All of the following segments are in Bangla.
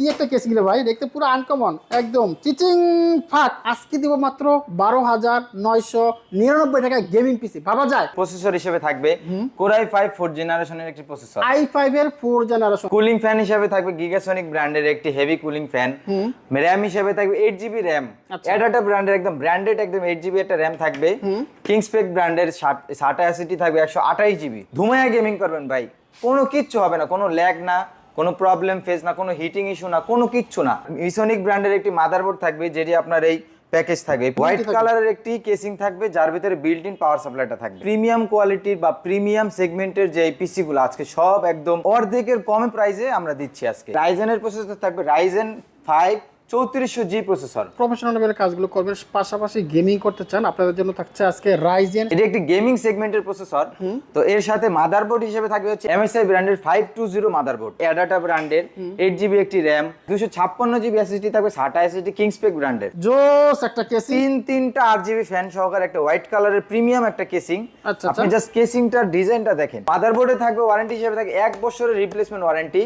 কি একটা কেস গিলে ভাই? দেখতে পুরো আনকমন একদম। চিচিং ফাট আজকে দিব মাত্র বারো হাজার নয়শো নিরানব্বই টাকা গেমিং পিসি ভাবা যায়? প্রসেসর হিসেবে থাকবে। কোরাই ফাইভ ফোর জেনারেশনের একটি প্রসেসর আই ফাইভ এর ফোর জেনারেশন কুলিং ফ্যান হিসেবে থাকবে গিগাসনিক ব্র্যান্ডের একটি হেভি কুলিং ফ্যান র্যাম হিসেবে থাকবে এইট জিবি র্যাম। অ্যাডাটা ব্র্যান্ডের একদম ব্র্যান্ডেড একদম এইট জিবি একটা র্যাম থাকবে। কিংসপেক ব্র্যান্ডের সাটা অ্যাসিটি থাকবে একশো আঠাশ জিবি ধুমায়া গেমিং করবেন ভাই। কোনো কিচ্ছু হবে না কোনো ল্যাগ না। কোনো প্রবলেম ফেস না কোনো হিটিং ইস্যু না কোনো কিচ্ছু না। ইসনিক ব্র্যান্ডের একটি মাদারবোর্ড থাকবে যেটি আপনার এই প্যাকেজ থাকবে। হোয়াইট কালারের একটি কেসিং থাকবে যার ভিতরে বিল্ট ইন পাওয়ার সাপ্লাইটা থাকবে। প্রিমিয়াম কোয়ালিটির বা প্রিমিয়াম সেগমেন্টের যে পিসি গুলো আজকে সব একদম অর্ধেকের কমে প্রাইসে আমরা দিচ্ছি আজকে। রাইজেনের প্রসেসর থাকবে রাইজেন ফাইভ চৌত্রিশশো জি প্রসেসর। প্রফেশনাল লেভেলের কাজগুলো করবেন পাশাপাশি গেমিং করতে চান আপনাদের জন্য থাকছে আজকে রাইজেন এটি একটি গেমিং সেগমেন্টের প্রসেসর তো এর সাথে মাদারবোর্ড হিসেবে থাকবে হচ্ছে এমএসআই ব্র্যান্ডের five two zero motherboard ADATA ব্র্যান্ডের এইট জিবি একটি র্যাম দুশো ছাপ্পান্ন জিবি এসএসডি থাকবে সাটা এসএসডি কিংসপেক ব্র্যান্ডের জোস একটা কেসি তিন তিনটা আট জিবি ফ্যান সহকারে একটা হোয়াইট কালারের প্রিমিয়াম একটা কেসিং আচ্ছা, আপনি আচ্ছা। জাস্ট কেসিংটার ডিজাইনটা দেখেন। মাদারবোর্ডে থাকবে ওয়ারেন্টি হিসেবে থাকে এক বছরের রিপ্লেসমেন্ট ওয়ারেন্টি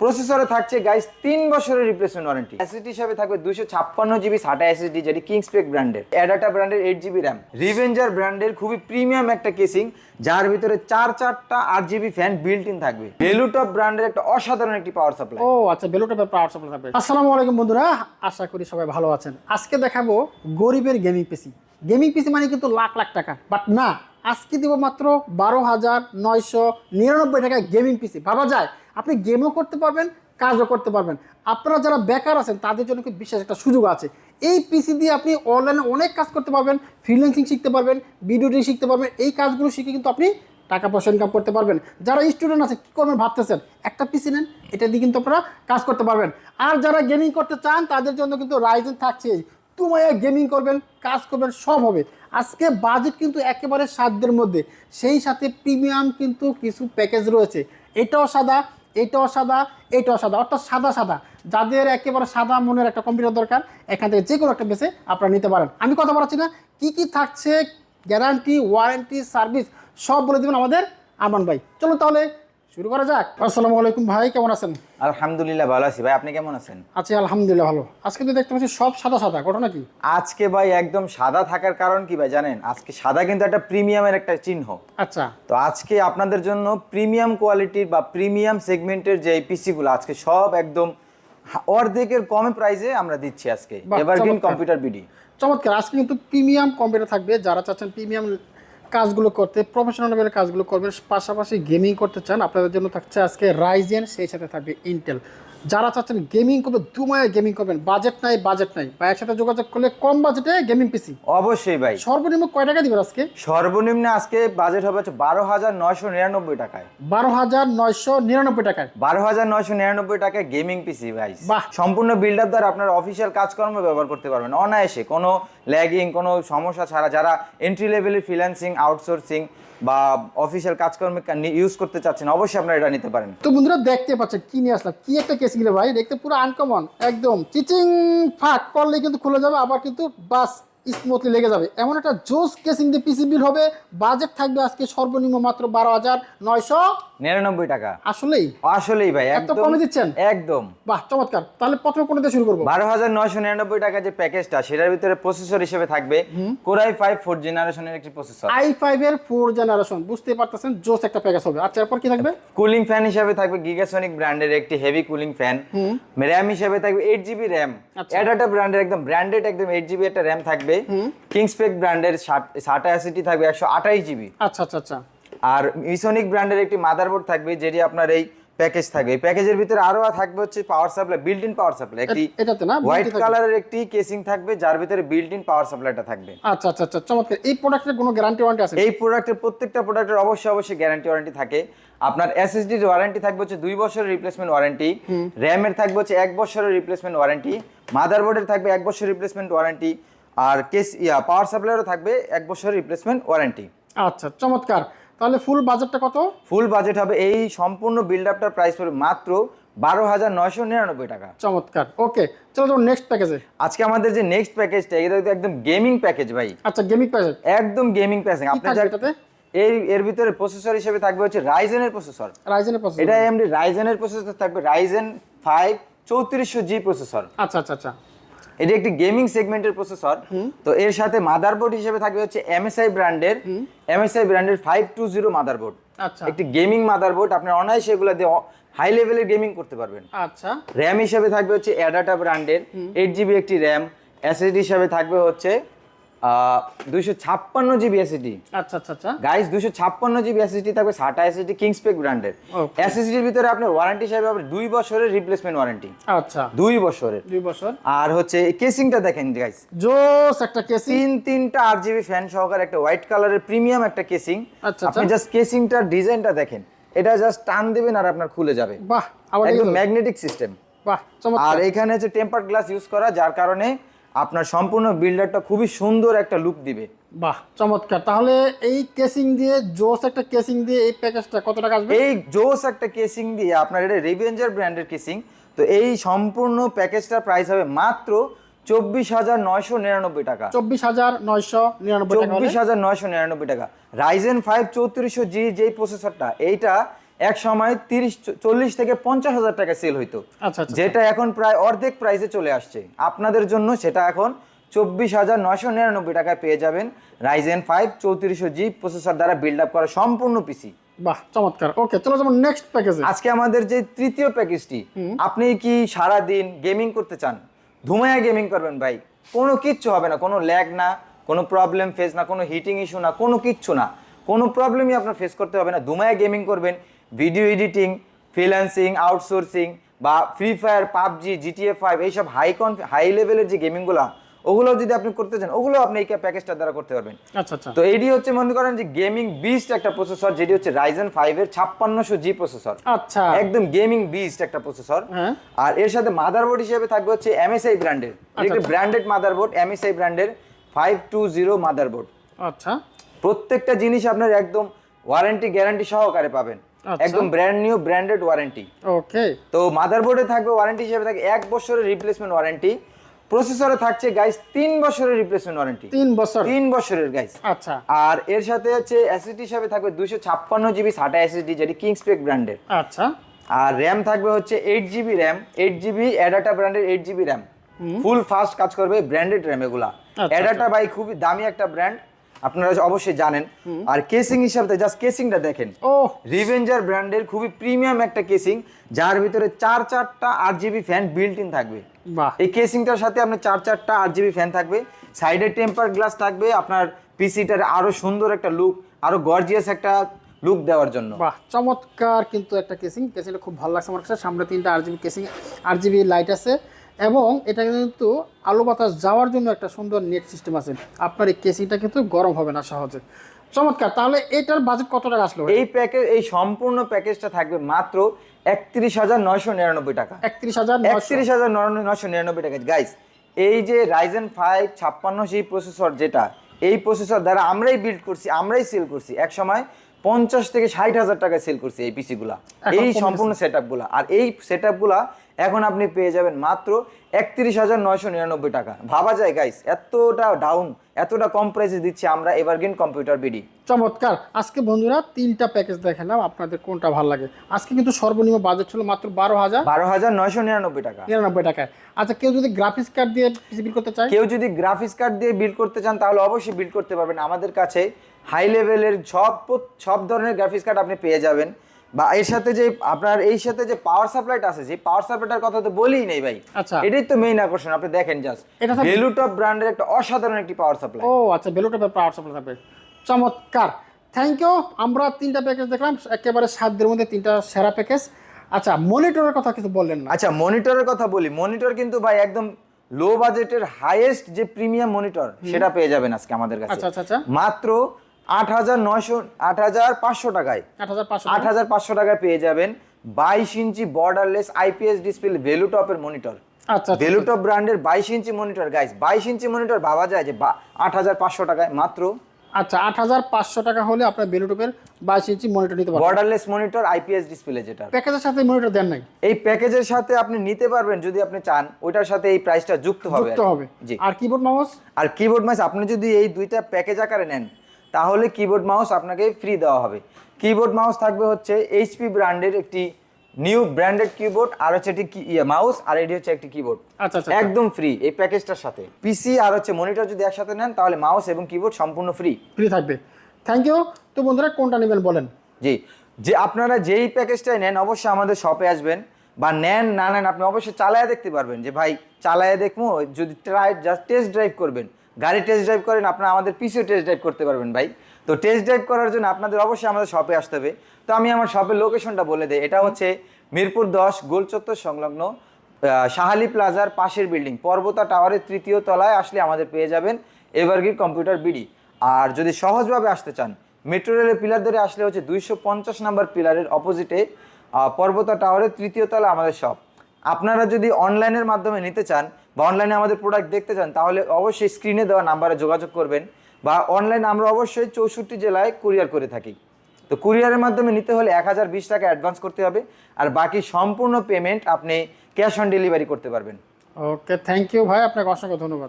প্রসেসরে থাকছে গাইস তিন বছরের রিপ্লেসমেন্ট ওয়ারেন্টি এসএসডি হিসেবে থাকবে দুশো ছাপ্পান্ন জিবি সাটা এসএসডি যেটি কিংসপেক ব্র্যান্ডের অ্যাডাটা ব্র্যান্ডের এইট জিবি র্যাম রিভেঞ্জার ব্র্যান্ডের খুবই প্রিমিয়াম একটা কেসিং যার ভিতরে চার চারটা আট জিবি ফ্যান বিল্ট ইন থাকবে। বেলুটপ ব্র্যান্ডের একটা অসাধারণ একটি পাওয়ার সাপ্লাই ও আচ্ছা বেলুটা পাওয়ার সাপ্লাই থাকবে। আসসালামু আলাইকুম বন্ধুরা, আশা করি সবাই ভালো আছেন। আজকে দেখাবো গরিবের গেমিং পিসি গেমিং পিসি মানে কিন্তু লাখ লাখ টাকা বাট না আজকে দিব মাত্র বারো হাজার নয়শো নিরানব্বই টাকা গেমিং পিসি ভাবা যায়, আপনি গেমও করতে পারবেন, কাজও করতে পারবেন। আপনারা যারা বেকার আছেন, তাদের জন্য কিন্তু বিশেষ একটা সুযোগ আছে। এই পিসি দিয়ে আপনি অনলাইনে অনেক কাজ করতে পারবেন ফ্রিল্যান্সিং শিখতে পারবেন ভিডিও শিখতে পারবেন, এই কাজগুলো শিখে কিন্তু আপনি টাকা পয়সা ইনকাম করতে পারবেন। যারা স্টুডেন্ট আছে, কী করবেন ভাবতেছেন? একটা পিসি নেন, এটা দিয়ে কিন্তু আপনারা কাজ করতে পারবেন। আর যারা গেমিং করতে চান, তাদের জন্য কিন্তু রাইজেন থাকছে তুমায়া গেমিং করবেন, কাজ করবেন, সব হবে। আজকে বাজেট কিন্তু একেবারে সাধ্যের মধ্যে। সেই সাথে প্রিমিয়াম কিন্তু কিছু প্যাকেজ রয়েছে। এটাও সাদা এটাও সাদা এটাও সাদা, অর্থাৎ সাদা সাদা। যাদের একেবারে সাদা মনের একটা কম্পিউটার দরকার, এখান থেকে যে কোনো একটা বেছে আপনারা নিতে পারেন। আমি কথা বলাচ্ছি না, কী কী থাকছে গ্যারান্টি ওয়ারেন্টি সার্ভিস সব বলে দেবেন আমাদের আমান ভাই। চলো তাহলে শুরু করা যাক। আসসালামু আলাইকুম ভাই কেমন আছেন? আলহামদুলিল্লাহ ভালো আছি ভাই আপনি কেমন আছেন? আছি আলহামদুলিল্লাহ ভালো। আজকে তো দেখতে পাচ্ছি সব সাদা সাদা ঘটনা কি? আজকে ভাই একদম সাদা থাকার কারণ কি ভাই জানেন? আজকে সাদা কিন্তু একটা প্রিমিয়ামের একটা চিহ্ন। আচ্ছা। তো আজকে আপনাদের জন্য প্রিমিয়াম কোয়ালিটির বা প্রিমিয়াম সেগমেন্টের যে পিসি গুলো আজকে সব একদম অর্ধেকের কমে প্রাইসে আমরা দিচ্ছি আজকে। Evergreen computer BD. চমৎকার। আজকে কিন্তু প্রিমিয়াম কম্পিউটার থাকবে। যারা চাচ্ছেন প্রিমিয়াম কাজগুলো করতে প্রফেশনাল লেভেলের কাজগুলো করবেন, পাশাপাশি গেমিং করতে চান, আপনাদের জন্য থাকছে আজকে রাইজেন সেই সাথে থাকবে ইন্টেল যারা চাচ্ছেন গেমিং করবে দুমায় গেমিং করবেন বাজেট নাই বাজেট নাই। বা একসাথে যোগাযোগ করলে কম বাজেটে গেমিং পিসি অবশ্যই ভাই। সর্বনিম্ন কয় টাকা দিবেন আজকে? সর্বনিম্ন আজকে বাজেট হবে হচ্ছে বারো হাজার নয়শো নিরানব্বই টাকায়। বারো হাজার নয়শো নিরানব্বই টাকায়। বারো হাজার নয়শো নিরানব্বই টাকায় গেমিং পিসি ভাই। বাহ। সম্পূর্ণ বিল্ড আপ দ্বারা আপনার অফিসিয়াল কাজকর্ম ব্যবহার করতে পারবেন। অনায়াসে কোনো ল্যাগিং কোনো সমস্যা ছাড়া যারা এন্ট্রি লেভেলের ফ্রিল্যান্সিং আউটসোর্সিং বা অফিসিয়াল কাজকর্মে ইউজ করতে চাচ্ছেন, অবশ্যই আপনারা এটা নিতে পারেন। তো বন্ধুরা দেখতে পাচ্ছেন, কি নিয়ে আসলাম? কি একটা কেস গেলে ভাই, দেখতে পুরো আনকমন একদম, চিচিং, ফাঁক করলে কিন্তু খুলে যাবে, আবার কিন্তু বাস স্মুথলি লেগে যাবে। এমন একটা জোস কেসিং দিয়ে পিসি বিল হবে। বাজেট থাকবে আজকে সর্বনিম্ন মাত্র বারো হাজার নয়শো নিরানব্বই টাকা। আসলেই? আসলেই ভাই এত কমে দিচ্ছেন? একদম। বাহ চমৎকার। তাহলে প্রথমে কোন দিয়ে শুরু করব? বারো হাজার নয়শো নিরানব্বই টাকা যে প্যাকেজটা সেটার ভিতরে প্রসেসর হিসেবে থাকবে কোরাই ফাইভ ফোর জেনারেশনের একটি প্রসেসর আই ফাইভ এর ফোর জেনারেশন বুঝতে পারতেছেন জোস একটা প্যাকেজ হবে। আচ্ছা এরপর কি থাকবে? কুলিং ফ্যান হিসেবে থাকবে গিগাসনিক ব্র্যান্ডের একটি হেভি কুলিং ফ্যান র্যাম হিসেবে থাকবে এইট জিবি র্যাম আচ্ছা। অ্যাডাটা ব্র্যান্ডের একদম ব্র্যান্ডেড একদম এইট জিবি একটা র্যাম থাকবে। কিংসপেক ব্র্যান্ডের সাটা অ্যাসিটি থাকবে একশো আঠাশ জিবি আচ্ছা আচ্ছা আচ্ছা। আর ইসোনিক ব্র্যান্ডের একটি মাদারবোর্ড থাকবে যেটি আপনার এই প্যাকেজ থাকবে। এই প্যাকেজের ভিতরে আরও থাকবে হচ্ছে power supply built in power supply একটি এটাতে না হোয়াইট। কালারের একটি কেসিং থাকবে যার ভিতরে বিল্ট ইন পাওয়ার সাপ্লাইটা থাকবে। আচ্ছা আচ্ছা আচ্ছা চমৎকার। এই প্রোডাক্টের কোনো গ্যারান্টি ওয়ারেন্টি আছে? এই প্রোডাক্টের প্রত্যেকটা প্রোডাক্টের অবশ্যই অবশ্যই গ্যারান্টি ওয়ারেন্টি থাকে। আপনার এসএসডির ওয়ারেন্টি থাকবে হচ্ছে দুই বছরের রিপ্লেসমেন্ট ওয়ারেন্টি র্যামের থাকবে হচ্ছে এক বছরের রিপ্লেসমেন্ট ওয়ারেন্টি মাদারবোর্ডের থাকবে এক বছর রিপ্লেসমেন্ট ওয়ারেন্টি আর কেস ইয়া পাওয়ার সাপ্লাইয়েরও থাকবে এক বছরের রিপ্লেসমেন্ট ওয়ারেন্টি আচ্ছা চমৎকার। তাহলে ফুল বাজেটটা কত? ফুল বাজেট হবে এই সম্পূর্ণ বিল্ড আপটার প্রাইস পড়বে মাত্র বারো হাজার নয়শো নিরানব্বই টাকা। চমৎকার। ওকে চলো যাব নেক্সট প্যাকেজে আজকে আমাদের যে নেক্সট প্যাকেজটা এটা একদম গেমিং প্যাকেজ ভাই। আচ্ছা গেমিং প্যাকেজ একদম গেমিং প্যাকেজ আপনার এর এর ভিতরে প্রসেসর হিসেবে থাকবে হচ্ছে রাইজেনের প্রসেসর রাইজেনের প্রসেসর এটা এমডি রাইজেনের প্রসেসর থাকবে রাইজেন ফাইভ চৌত্রিশশো জি প্রসেসর আচ্ছা আচ্ছা আচ্ছা। এটি একটি গেমিং সেগমেন্টের প্রসেসর। তো এর সাথে মাদারবোর্ড হিসেবে থাকবে হচ্ছে এমএসআই ব্র্যান্ডের এমএসআই ব্র্যান্ডের ফাইভ টু জিরো মাদারবোর্ড আচ্ছা। একটি গেমিং মাদারবোর্ড আপনার অনায়াসে এগুলো দিয়ে হাই লেভেলের গেমিং করতে পারবেন। আচ্ছা। র্যাম হিসেবে থাকবে হচ্ছে অ্যাডাটা ব্র্যান্ডের এইট জিবি একটি র্যাম এসএসডি হিসাবে থাকবে হচ্ছে দুইশো ছাপ্পান্ন জিবি এসএসডি আচ্ছা আচ্ছা আচ্ছা। গাইস দুশো ছাপ্পান্ন জিবি এসএসডি থাকবে সাটা এসএসডি কিংসপেক ব্র্যান্ডের. এসএসডির ভিতরে আপনার ওয়ারেন্টি হিসাবে দুই বছরের রিপ্লেসমেন্ট ওয়ারেন্টি আচ্ছা। দুই বছরের। দুই বছর। আর হচ্ছে কেসিংটা দেখেন গাইস জোস একটা কেসি তিন তিনটা আট জিবি ফ্যান সহকারে একটা হোয়াইট কালারের প্রিমিয়াম একটা কেসিং আচ্ছা, আপনি আচ্ছা। জাস্ট কেসিংটার ডিজাইনটা দেখেন এটা জাস্ট টান দিবেন আর আপনার খুলে যাবে। বাহ আবার একদম ম্যাগনেটিক সিস্টেম বাহ আর এখানে হচ্ছে টেম্পার গ্লাস ইউজ করা যার কারণে আপনার সম্পূর্ণ বিল্ডারটা খুবই সুন্দর একটা লুক দিবে। বাহ চমৎকার। তাহলে এই কেসিং দিয়ে জোস একটা কেসিং দিয়ে এই প্যাকেজটা কত টাকা আসবে? এই জোস একটা কেসিং দিয়ে আপনার এটা রিভেঞ্জার ব্র্যান্ডের কেসিং তো এই সম্পূর্ণ প্যাকেজটার প্রাইস হবে মাত্র চব্বিশ হাজার নয়শো নিরানব্বই টাকা। চব্বিশ হাজার নয়শো নিরানব্বই টাকা চব্বিশ হাজার নয়শো নিরানব্বই টাকা। রাইজেন ফাইভ চৌত্রিশশো জি যেই প্রসেসরটা এইটা এক সময় তিরিশ চল্লিশ থেকে পঞ্চাশ হাজার টাকা সেল হইতো। আচ্ছা আচ্ছা যেটা এখন প্রায় অর্ধেক প্রাইসে চলে আসছে। আপনাদের জন্য সেটা এখন চব্বিশ হাজার নয়শো নিরানব্বই টাকায় পেয়ে যাবেন রাইজেন ফাইভ চৌত্রিশশো জি প্রসেসর দ্বারা বিল্ড আপ করা সম্পূর্ণ পিসি বাহ চমৎকার। ওকে চলো যেমন নেক্সট প্যাকেজে আজকে আমাদের যে তৃতীয় প্যাকেজটি আপনি কি সারা দিন গেমিং করতে চান? ধুমায়া গেমিং করবেন ভাই। কোনো কিচ্ছু হবে না কোনো ল্যাগ না কোনো প্রবলেম ফেস না কোনো হিটিং ইস্যু না কোনো কিচ্ছু না। কোনো প্রবলেমই আপনার ফেস করতে হবে না। ধুমায়া গেমিং করবেন ভিডিও এডিটিং ফ্রিল্যান্সিং আউটসোর্সিং বা free fire PUBG GTA five এইসব হাই কন হাই লেভেলের যে গেমিংগুলো ওগুলো যদি আপনি করতে চান ওগুলো আপনি এই প্যাকেজটা দ্বারা করতে পারবেন। আচ্ছা আচ্ছা। তো এইটি হচ্ছে মনে করেন যে গেমিং বিস্ট একটা প্রসেসর যেটি হচ্ছে রাইজেন ফাইভের ছাপ্পান্নশো জি প্রসেসর আচ্ছা। একদম গেমিং বিস্ট একটা প্রসেসর হ্যাঁ। আর এর সাথে মাদারবোর্ড হিসেবে থাকবে হচ্ছে এমএসআই ব্র্যান্ডের একটি। ব্র্যান্ডেড মাদারবোর্ড এমএসআই ব্র্যান্ডের ফাইভ টু জিরো মাদারবোর্ড আচ্ছা। প্রত্যেকটা জিনিস আপনার একদম ওয়ারেন্টি গ্যারান্টি সহকারে পাবেন। একদম brand new branded warranty okay তো মাদারবোর্ডে থাকবে ওয়ারেন্টি হিসেবে থাকে এক বছরের রিপ্লেসমেন্ট ওয়ারেন্টি প্রসেসরে থাকছে গাইস তিন বছরের রিপ্লেসমেন্ট ওয়ারেন্টি তিন বছর। তিন বছরের গাইস আচ্ছা। আর এর সাথে হচ্ছে এসএসডি হিসাবে থাকবে দুশো ছাপ্পান্ন জিবি সাটা এসএসডি যেটি কিংসপেক ব্র্যান্ডের আচ্ছা। আর র্যাম থাকবে হচ্ছে eight GB RAM eight GB ADATA ব্র্যান্ডের eight GB RAM full fast কাজ করবে ব্র্যান্ডেড র্যাম এগুলা। আচ্ছা, অ্যাডাটা ভাই খুবই দামি একটা ব্র্যান্ড আপনারা অবশ্যই জানেন। আর কেসিং হিসাবে জাস্ট কেসিংটা দেখেন। ও রিভেঞ্জার ব্র্যান্ডের খুবই প্রিমিয়াম একটা কেসিং যার ভিতরে চার চারটা আট জিবি ফ্যান বিল্ট ইন থাকবে। বাহ। এই কেসিংটার সাথে আপনার চার চারটা আট জিবি ফ্যান থাকবে সাইডে টেম্পার গ্লাস থাকবে আপনার পিসিটার আরও সুন্দর একটা লুক আরও গর্জিয়াস একটা লুক দেওয়ার জন্য। বাহ চমৎকার কিন্তু একটা কেসিং কেসিংটা খুব ভালো লাগছে আমার কাছে। সামনে তিনটা RGB casing RGB light আছে। এবং এটা কিন্তু আলো বাতাস যাওয়ার জন্য একটা সুন্দর নেট সিস্টেম আছে। আপনার এই কেসিংটা কিন্তু গরম হবে না সহজে। চমৎকার তাহলে এটার বাজেট কত টাকা আসলো? এই প্যাকেজ এই সম্পূর্ণ প্যাকেজটা থাকবে মাত্র একত্রিশ হাজার নয়শো নিরানব্বই টাকা। একত্রিশ হাজার একত্রিশ হাজার নয়শো নিরানব্বই টাকা। গাইস এই যে রাইজেন ফাইভ ছাপ্পান্ন সেই প্রসেসর যেটা এই প্রসেসর দ্বারা আমরাই বিল্ড করছি আমরাই সেল করছি। এক সময় পঞ্চাশ থেকে ষাট হাজার টাকায় সেল করছি এই পিসি গুলা। এই সম্পূর্ণ সেটগুলা। আর এই সেটগুলা এখন আপনি পেয়ে যাবেন মাত্র একত্রিশ হাজার নয়শো নিরানব্বই টাকা। ভাবা যায় গাইস এতটা ডাউন এতটা কম প্রাইসে দিচ্ছি আমরা এভারগ্রিন কম্পিউটার বিডি চমৎকার। আজকে বন্ধুরা তিনটা প্যাকেজ দেখালাম আপনাদের কোনটা ভালো লাগে? আজকে কিন্তু সর্বনিম্ন বাজেট ছিল মাত্র বারো হাজার বারো হাজার নয়শো নিরানব্বই টাকা। নিরানব্বই টাকায় আচ্ছা কেউ যদি গ্রাফিক্স কার্ড দিয়ে বিল করতে চায়? কেউ যদি গ্রাফিক্স কার্ড দিয়ে বিল করতে চান তাহলে অবশ্যই বিল করতে পারবেন। আমাদের কাছে হাই লেভেলের সব সব ধরনের গ্রাফিক্স কার্ড আপনি পেয়ে যাবেন। বা এর সাথে যে আপনার এই সাথে যে পাওয়ার সাপ্লাইটা আছে যে পাওয়ার সাপ্লাইটার কথা তো বলিই নেই ভাই। আচ্ছা। এটাই তো মেইন আকর্ষণ আপনি দেখেন জাস্ট তো- ব্র্যান্ডের একটা অসাধারণ একটি পাওয়ার সাপ্লাই ও আচ্ছা বেলুটা পাওয়ার সাপ্লাই থাকবে। চমৎকার। থ্যাংক ইউ আমরা তিনটা প্যাকেজ দেখলাম একেবারে সাতদের মধ্যে তিনটা সেরা প্যাকেজ আচ্ছা মনিটরের কথা কিছু বললেন না। আচ্ছা মনিটরের কথা বলি। মনিটর কিন্তু ভাই একদম লো বাজেটের হাইয়েস্ট যে প্রিমিয়াম মনিটর সেটা পেয়ে যাবেন আজকে আমাদের কাছে। আচ্ছা আচ্ছা আচ্ছা। মাত্র আট হাজার নয়শো আট হাজার পাঁচশো টাকায়। আট হাজার পাঁচশো টাকায় পেয়ে যাবেন বাইশ ইঞ্চি বর্ডারলেস আইপিএস ডিসপ্লে ভেলুটপের মনিটর আচ্ছা আচ্ছা ভেলুটপ ব্র্যান্ডের বাইশ ইঞ্চি মনিটর গাইস বাইশ ইঞ্চি মনিটর ভাবা যায় যে আট হাজার পাঁচশো টাকায় মাত্র। আচ্ছা আট হাজার পাঁচশো টাকা হলে আপনার বেলুটপের বাইশ ইঞ্চি মনিটর নিতে পারবেন। বর্ডারলেস মনিটর আইপিএস ডিসপ্লে যেটা। প্যাকেজের সাথে মনিটর দেন নাই? এই প্যাকেজের সাথে আপনি নিতে পারবেন যদি আপনি চান ওইটার সাথে এই প্রাইসটা যুক্ত হবে যুক্ত হবে। জি। আর কিবোর্ড মাউস আর কিবোর্ড মাউস আপনি যদি এই দুইটা প্যাকেজ আকারে নেন তাহলে কিবোর্ড মাউস আপনাকে ফ্রি দেওয়া হবে। কিবোর্ড মাউস থাকবে হচ্ছে এইচপি ব্র্যান্ডের একটি নিউ ব্র্যান্ডেড কিবোর্ড আর হচ্ছে একটি মাউস আর এটি হচ্ছে একটি কিবোর্ড আচ্ছা আচ্ছা একদম ফ্রি এই প্যাকেজটার সাথে। পিসি আর হচ্ছে মনিটর যদি একসাথে নেন তাহলে মাউস এবং কিবোর্ড সম্পূর্ণ ফ্রি ফ্রি থাকবে। থ্যাংক ইউ তো বন্ধুরা কোনটা নেবেন বলেন? জি। যে আপনারা যেই প্যাকেজটাই নেন অবশ্যই আমাদের শপে আসবেন বা নেন না নেন আপনি অবশ্যই চালায়া দেখতে পারবেন যে ভাই চালায়া দেখব যদি ট্রাই জাস্ট টেস্ট ড্রাইভ করবেন। গাড়ি টেস্ট ড্রাইভ করেন, আপনারা আমাদের পিসিও টেস্ট ড্রাইভ করতে পারবেন ভাই। তো টেস্ট ড্রাইভ করার জন্য আপনাদের অবশ্যই আমাদের শপে আসতে হবে। তো আমি আমার শপের লোকেশনটা বলে দিই। এটা হচ্ছে মিরপুর দশ, গোল চত্বর সংলগ্ন সাহালি প্লাজার পাশের বিল্ডিং পর্বতা টাওয়ারের তৃতীয় তলায় আসলে আমাদের পেয়ে যাবেন এভারগ্রিড কম্পিউটার বিডি। আর যদি সহজভাবে আসতে চান মেট্রো রেলের পিলার ধরে আসলে হচ্ছে দুইশো পঞ্চাশ নাম্বার পিলারের অপোজিটে পর্বতা টাওয়ারের তৃতীয় তলা আমাদের শপ আপনারা যদি অনলাইনের মাধ্যমে নিতে চান বা অনলাইনে আমাদের প্রোডাক্ট দেখতে চান, তাহলে অবশ্যই স্ক্রিনে দেওয়া নাম্বারে যোগাযোগ করবেন বা অনলাইনে আমরা অবশ্যই চৌষট্টি জেলায় কুরিয়ার করে থাকি। তো কুরিয়ারের মাধ্যমে নিতে হলে এক হাজার বিশ টাকা অ্যাডভান্স করতে হবে আর বাকি সম্পূর্ণ পেমেন্ট আপনি ক্যাশ অন ডেলিভারি করতে পারবেন। ওকে থ্যাংক ইউ ভাই, আপনাকে অসংখ্য ধন্যবাদ।